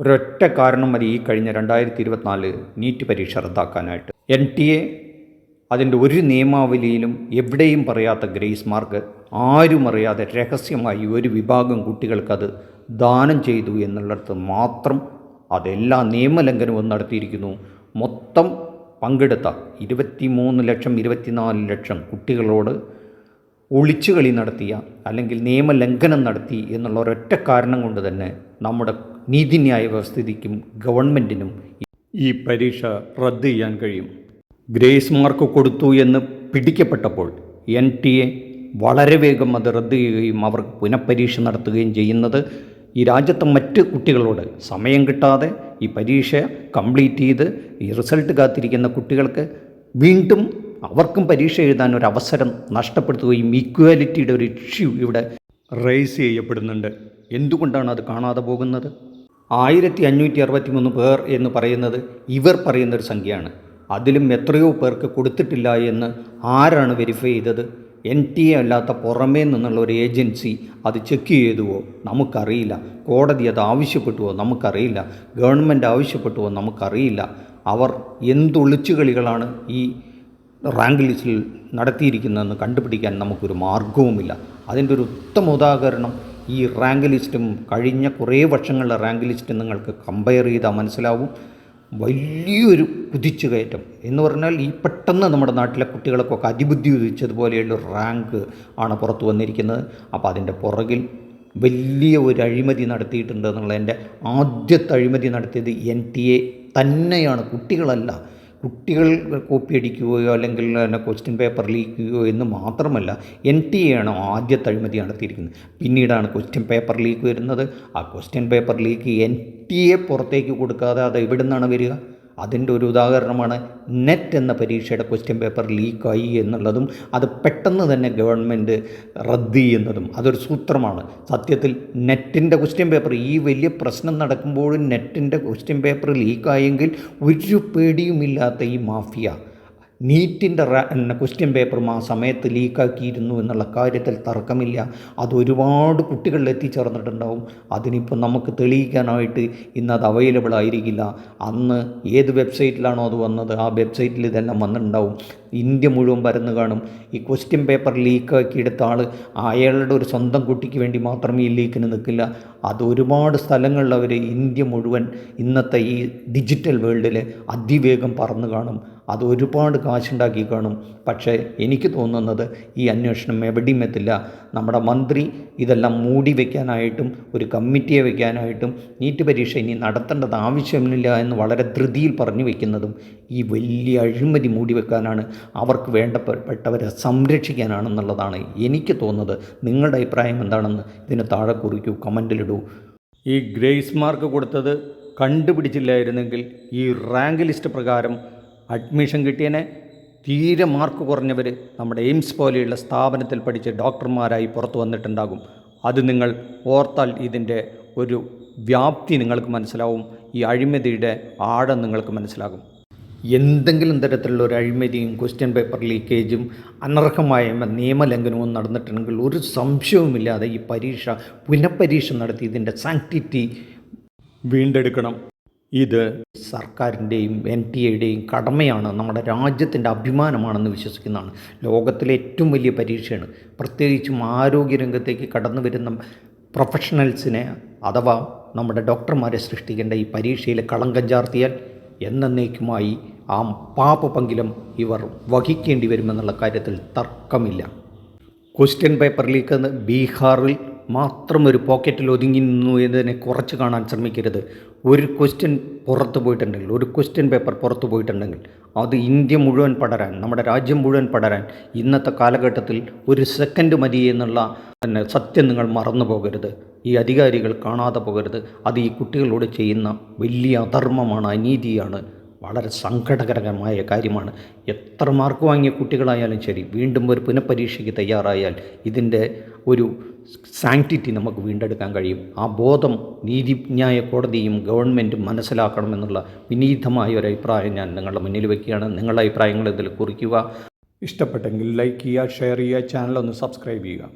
ഒരൊറ്റ കാരണം മതി ഈ കഴിഞ്ഞ രണ്ടായിരത്തി ഇരുപത്തിനാല് നീറ്റ് പരീക്ഷ റദ്ദാക്കാനായിട്ട്. എൻ ടി എ അതിന്റെ ഒരു നിയമാവലിയിലും എവിടെയും പറയാത്ത ഗ്രേസ് മാർക്ക് ആരും അറിയാതെ രഹസ്യമായി ഒരു വിഭാഗം കുട്ടികൾക്കത് ദാനം ചെയ്തു എന്നുള്ളിടത്ത് മാത്രം അതെല്ലാ നിയമലംഘനവും നടത്തിയിരിക്കുന്നു. മൊത്തം പങ്കെടുത്ത ഇരുപത്തി മൂന്ന് ലക്ഷം ഇരുപത്തിനാല് ലക്ഷം കുട്ടികളോട് ഒളിച്ചുകളി നടത്തിയ അല്ലെങ്കിൽ നിയമലംഘനം നടത്തി എന്നുള്ള ഒരൊറ്റ കാരണം കൊണ്ട് തന്നെ നമ്മുടെ നീതിന്യായ വ്യവസ്ഥിതിക്കും ഗവൺമെന്റിനും ഈ പരീക്ഷ റദ്ദ് ചെയ്യാൻ കഴിയും. ഗ്രേസ് മാർക്ക് കൊടുത്തു എന്ന് പിടിക്കപ്പെട്ടപ്പോൾ എൻ ടി എ വളരെ വേഗം അത് റദ്ദ് ചെയ്യുകയും അവർക്ക് പുനഃപരീക്ഷ നടത്തുകയും ചെയ്യുന്നത് ഈ രാജ്യത്തെ മറ്റ് കുട്ടികളോട് സമയം കിട്ടാതെ ഈ പരീക്ഷ കംപ്ലീറ്റ് ചെയ്ത് ഈ റിസൾട്ട് കാത്തിരിക്കുന്ന കുട്ടികൾക്ക് വീണ്ടും അവർക്കും പരീക്ഷ എഴുതാൻ ഒരു അവസരം നഷ്ടപ്പെടുത്തുകയും ഈക്വാലിറ്റിയുടെ ഒരു ഇഷ്യൂ ഇവിടെ റേസ് ചെയ്യപ്പെടുന്നുണ്ട്. എന്തുകൊണ്ടാണ് അത് കാണാതെ പോകുന്നത്? ആയിരത്തി അഞ്ഞൂറ്റി അറുപത്തി മൂന്ന് പേർ എന്ന് പറയുന്നത് ഇവർ പറയുന്നൊരു സംഖ്യയാണ്. അതിലും എത്രയോ പേർക്ക് കൊടുത്തിട്ടില്ല എന്ന് ആരാണ് വെരിഫൈ ചെയ്തത്? എൻ ടി എ അല്ലാത്ത പുറമേ നിന്നുള്ള ഒരു ഏജൻസി അത് ചെക്ക് ചെയ്തുവോ? നമുക്കറിയില്ല. കോടതി അത് ആവശ്യപ്പെട്ടുവോ? നമുക്കറിയില്ല. ഗവൺമെന്റ് ആവശ്യപ്പെട്ടുവോ? നമുക്കറിയില്ല. അവർ എന്തൊളിച്ചുകളികളാണ് ഈ റാങ്ക് ലിസ്റ്റിൽ നടത്തിയിരിക്കുന്നതെന്ന് കണ്ടുപിടിക്കാൻ നമുക്കൊരു മാർഗവുമില്ല അതിന്റെ ഒരു ഉത്തമ ഉദാഹരണം ഈ റാങ്ക് ലിസ്റ്റും കഴിഞ്ഞ കുറേ വർഷങ്ങളിലെ റാങ്ക് ലിസ്റ്റും നിങ്ങൾക്ക് കമ്പയർ ചെയ്താൽ മനസ്സിലാവും. വലിയൊരു കുതിച്ചു കയറ്റം എന്ന് പറഞ്ഞാൽ ഈ പെട്ടെന്ന് നമ്മുടെ നാട്ടിലെ കുട്ടികൾക്കൊക്കെ അതിബുദ്ധി ഉദിച്ചതുപോലെയുള്ള റാങ്ക് ആണ് പുറത്തു വന്നിരിക്കുന്നത്. അപ്പോൾ അതിന്റെ പുറകിൽ വലിയ ഒരു അഴിമതി നടത്തിയിട്ടുണ്ട് എന്നുള്ളതിന്റെ ആദ്യത്തെ അഴിമതി നടത്തിയത് എൻ ടി എ തന്നെയാണ്. കുട്ടികളല്ല. കുട്ടികൾ കോപ്പി അടിക്കുകയോ അല്ലെങ്കിൽ തന്നെ ക്വസ്റ്റ്യൻ പേപ്പർ ലീക്കുകയോ എന്ന് മാത്രമല്ല എൻ ടി എ ആണ് ആദ്യത്തെ അഴിമതി നടത്തിയിരിക്കുന്നത്. പിന്നീടാണ് ക്വസ്റ്റ്യൻ പേപ്പർ ലീക്ക് വരുന്നത്. ആ question paper leak N T A പുറത്തേക്ക് കൊടുക്കാതെ അത് എവിടെ നിന്നാണ് വരിക? അതിന്റെ ഒരു ഉദാഹരണമാണ് നെറ്റ് എന്ന പരീക്ഷയുടെ ക്വസ്റ്റ്യൻ പേപ്പർ ലീക്കായി എന്നുള്ളതും അത് പെട്ടെന്ന് തന്നെ ഗവൺമെന്റ് റദ്ദ് ചെയ്യുന്നതും അതൊരു സൂത്രമാണ്. സത്യത്തിൽ നെറ്റിന്റെ ക്വസ്റ്റ്യൻ പേപ്പർ ഈ വലിയ പ്രശ്നം നടക്കുമ്പോഴും നെറ്റിന്റെ ക്വസ്റ്റ്യൻ പേപ്പർ ലീക്കായെങ്കിൽ ഒരു പേടിയുമില്ലാത്ത ഈ മാഫിയ നീറ്റിന്റെ ക്വസ്റ്റ്യൻ പേപ്പറും ആ സമയത്ത് ലീക്കാക്കിയിരുന്നു എന്നുള്ള കാര്യത്തിൽ തർക്കമില്ല. അത് ഒരുപാട് കുട്ടികളിൽ എത്തിച്ചേർന്നിട്ടുണ്ടാവും. അതിനിപ്പോൾ നമുക്ക് തെളിയിക്കാനായിട്ട് ഇന്ന് അത് അവൈലബിൾ ആയിരിക്കില്ല. അന്ന് ഏത് വെബ്സൈറ്റിലാണോ അത് വന്നത് ആ വെബ്സൈറ്റിൽ ഇതെല്ലാം വന്നിട്ടുണ്ടാവും. ഇന്ത്യ മുഴുവൻ പരന്ന് കാണും. ഈ ക്വസ്റ്റ്യൻ പേപ്പർ ലീക്കാക്കി എടുത്ത ആൾ അയാളുടെ ഒരു സ്വന്തം കുട്ടിക്ക് വേണ്ടി മാത്രമേ ഈ ലീക്കിന് നിൽക്കില്ല അത് ഒരുപാട് സ്ഥലങ്ങളിൽ അവർ ഇന്ത്യ മുഴുവൻ ഇന്നത്തെ ഈ ഡിജിറ്റൽ വേൾഡിൽ അതിവേഗം പറന്ന് കാണും. അത് ഒരുപാട് കാശുണ്ടാക്കി കാണും. പക്ഷേ എനിക്ക് തോന്നുന്നത് ഈ അന്വേഷണം എവിടെയും എത്തില്ല. നമ്മുടെ മന്ത്രി ഇതെല്ലാം മൂടി വയ്ക്കാനായിട്ടും ഒരു കമ്മിറ്റിയെ വയ്ക്കാനായിട്ടും നീറ്റ് പരീക്ഷ ഇനി നടത്തേണ്ടത് ആവശ്യമില്ല എന്ന് വളരെ ധൃതിയിൽ പറഞ്ഞു വയ്ക്കുന്നതും ഈ വലിയ അഴിമതി മൂടി വെക്കാനാണ് അവർക്ക് വേണ്ടപ്പെട്ടവരെ സംരക്ഷിക്കാനാണെന്നുള്ളതാണ് എനിക്ക് തോന്നുന്നത്. നിങ്ങളുടെ അഭിപ്രായം എന്താണെന്ന് ഇതിന് താഴെ കുറിക്കൂ കമന്റിലിടൂ ഈ ഗ്രേസ് മാർക്ക് കൊടുത്തത് കണ്ടുപിടിച്ചില്ലായിരുന്നെങ്കിൽ ഈ റാങ്ക് ലിസ്റ്റ് പ്രകാരം അഡ്മിഷൻ കിട്ടിയനെ തീരെ മാർക്ക് കുറഞ്ഞവർ നമ്മുടെ എയിംസ് പോലെയുള്ള സ്ഥാപനത്തിൽ പഠിച്ച് ഡോക്ടർമാരായി പുറത്തു വന്നിട്ടുണ്ടാകും. അത് നിങ്ങൾ ഓർത്താൽ ഇതിന്റെ ഒരു വ്യാപ്തി നിങ്ങൾക്ക് മനസ്സിലാവും. ഈ അഴിമതിയുടെ ആഴം നിങ്ങൾക്ക് മനസ്സിലാകും. എന്തെങ്കിലും തരത്തിലുള്ള ഒരു അഴിമതിയും ക്വസ്റ്റ്യൻ പേപ്പർ ലീക്കേജും അനർഹമായ നിയമലംഘനവും നടന്നിട്ടുണ്ടെങ്കിൽ ഒരു സംശയവുമില്ലാതെ ഈ പരീക്ഷ പുനഃപരീക്ഷ നടത്തി ഇതിന്റെ സാങ്ക്ടിറ്റി വീണ്ടെടുക്കണം. ഇത് സർക്കാരിന്റെയും എൻ ടി എയുടെയും കടമയാണ് നമ്മുടെ രാജ്യത്തിന്റെ അഭിമാനമാണെന്ന് വിശ്വസിക്കുന്നതാണ്. ലോകത്തിലെ ഏറ്റവും വലിയ പരീക്ഷയാണ്. പ്രത്യേകിച്ചും ആരോഗ്യരംഗത്തേക്ക് കടന്നു വരുന്ന പ്രൊഫഷണൽസിനെ അഥവാ നമ്മുടെ ഡോക്ടർമാരെ സൃഷ്ടിക്കേണ്ട ഈ പരീക്ഷയിൽ കളങ്കം ചാർത്തിയാൽ എന്നേക്കുമായി ആ പാപപങ്കിലം ഇവർ വഹിക്കേണ്ടി വരുമെന്നുള്ള കാര്യത്തിൽ തർക്കമില്ല. ക്വസ്റ്റ്യൻ പേപ്പർ ലീക്ക് ബീഹാറിൽ മാത്രം ഒരു പോക്കറ്റിൽ ഒതുങ്ങി നിന്നു എന്നതിനെ കുറച്ച് കാണാൻ ശ്രമിക്കരുത്. ഒരു ക്വസ്റ്റ്യൻ പുറത്തു പോയിട്ടുണ്ടെങ്കിൽ ഒരു ക്വസ്റ്റ്യൻ പേപ്പർ പുറത്തു പോയിട്ടുണ്ടെങ്കിൽ അത് ഇന്ത്യ മുഴുവൻ പടരാൻ നമ്മുടെ രാജ്യം മുഴുവൻ പടരാൻ ഇന്നത്തെ കാലഘട്ടത്തിൽ ഒരു സെക്കൻഡ് മതി എന്നുള്ള സത്യം നിങ്ങൾ മറന്നു പോകരുത് ഈ അധികാരികൾ കാണാതെ പോകരുത്. അത് ഈ കുട്ടികളോട് ചെയ്യുന്ന വലിയ അധർമ്മമാണ് അനീതിയാണ്. വളരെ സങ്കടകരമായ കാര്യമാണ്. എത്ര മാർക്ക് വാങ്ങിയ കുട്ടികളായാലും ശരി വീണ്ടും ഒരു പുനഃപരീക്ഷയ്ക്ക് തയ്യാറായാൽ ഇതിന്റെ ഒരു സാങ്ക്ടിറ്റി നമുക്ക് വീണ്ടെടുക്കാൻ കഴിയും. ആ ബോധം നീതിന്യായ കോടതിയും ഗവൺമെന്റും മനസ്സിലാക്കണമെന്നുള്ള വിനീതമായ ഒരു അഭിപ്രായം ഞാൻ നിങ്ങളുടെ മുന്നിൽ വയ്ക്കുകയാണ് നിങ്ങളുടെ അഭിപ്രായങ്ങൾ ഇതിൽ കുറിക്കുക. ഇഷ്ടപ്പെട്ടെങ്കിൽ ലൈക്ക് ചെയ്യുക ഷെയർ ചെയ്യുക ചാനൽ ഒന്ന് സബ്സ്ക്രൈബ് ചെയ്യുക.